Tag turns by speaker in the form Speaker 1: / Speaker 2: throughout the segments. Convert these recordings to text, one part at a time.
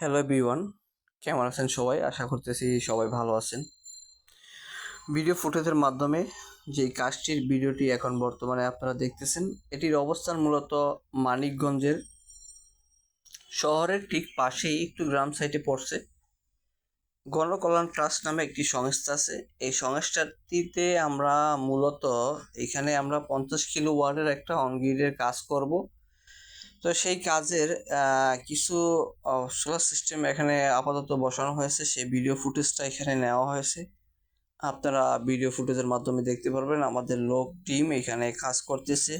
Speaker 1: Hello everyone কেমন আছেন সবাই? আশা করতেছি সবাই ভালো আছেন। ভিডিও ফুটেজের মাধ্যমে যে কাজটির ভিডিওটি এখন বর্তমানে আপনারা দেখতেছেন, এটির অবস্থান মূলত মানিকগঞ্জের শহরের ঠিক পাশেই একটু গ্রাম সাইডে পড়ছে। গণকল্যাণ ট্রাস্ট নামে একটি সংস্থা আছে। এই সংস্থাটিতে আমরা মূলত এখানে আমরা পঞ্চাশ কিলো ওয়ার্ডের একটা অনগ্রিডের কাজ করব। তো সেই কাজের কিছু সোলার সিস্টেম এখানে আপাতত বসানো হয়েছে। সেই ভিডিও ফুটেজটা এখানে নেওয়া হয়েছে। আপনারা ভিডিও ফুটেজের মাধ্যমে দেখতে পারবেন আমাদের লোক টিম এখানে কাজ করতেছে।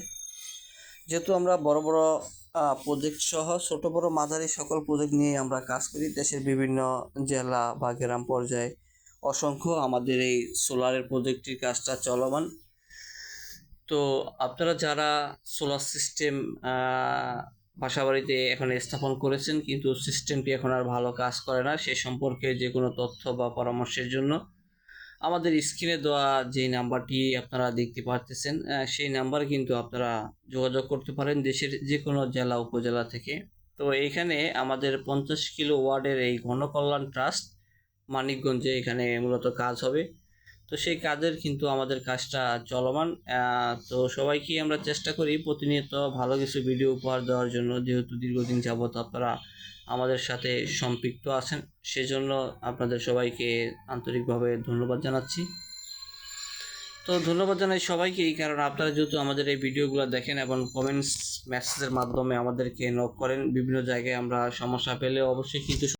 Speaker 1: যেহেতু আমরা বড় বড় প্রজেক্ট সহ ছোট বড় মাঝারি সকল প্রজেক্ট নিয়ে আমরা কাজ করি, দেশের বিভিন্ন জেলা বা গ্রাম পর্যায়ে অসংখ্য আমাদের এই সোলারের প্রজেক্টটির কাজটা চলমান। তো আপনারা যারা সোলার সিস্টেম বাসা বাড়িতে এখন স্থাপন করেছেন, কিন্তু সিস্টেমটি এখন আর ভালো কাজ করে না, সে সম্পর্কে যে কোনো তথ্য বা পরামর্শের জন্য আমাদের স্ক্রিনে দেওয়া যে নাম্বারটি আপনারা দেখতে পারতেছেন সেই নাম্বার কিন্তু আপনারা যোগাযোগ করতে পারেন দেশের যে কোনো জেলা, উপজেলা থেকে। তো এখানে আমাদের পঞ্চাশ কিলো ওয়ার্ডের এই ঘনকল্যাণ ট্রাস্ট, মানিকগঞ্জে এখানে মূলত কাজ হবে। তো সেই কাজের কিন্তু আমাদের কাজটা চলমান। তো সবাইকে আমরা চেষ্টা করি প্রতিনিয়ত ভালো কিছু ভিডিও উপহার দেওয়ার জন্য। যেহেতু দীর্ঘদিন যাবত আপনারা আমাদের সাথে সম্পৃক্ত আছেন, সেজন্য আপনাদের সবাইকে আন্তরিকভাবে ধন্যবাদ জানাচ্ছি। তো ধন্যবাদ জানাই সবাইকেই কারণ আপনারা যেহেতু আমাদের এই ভিডিওগুলো দেখেন এবং কমেন্টস মেসেজের মাধ্যমে আমাদেরকে নক করেন, বিভিন্ন জায়গায় আমরা সমস্যা পেলে অবশ্যই কিন্তু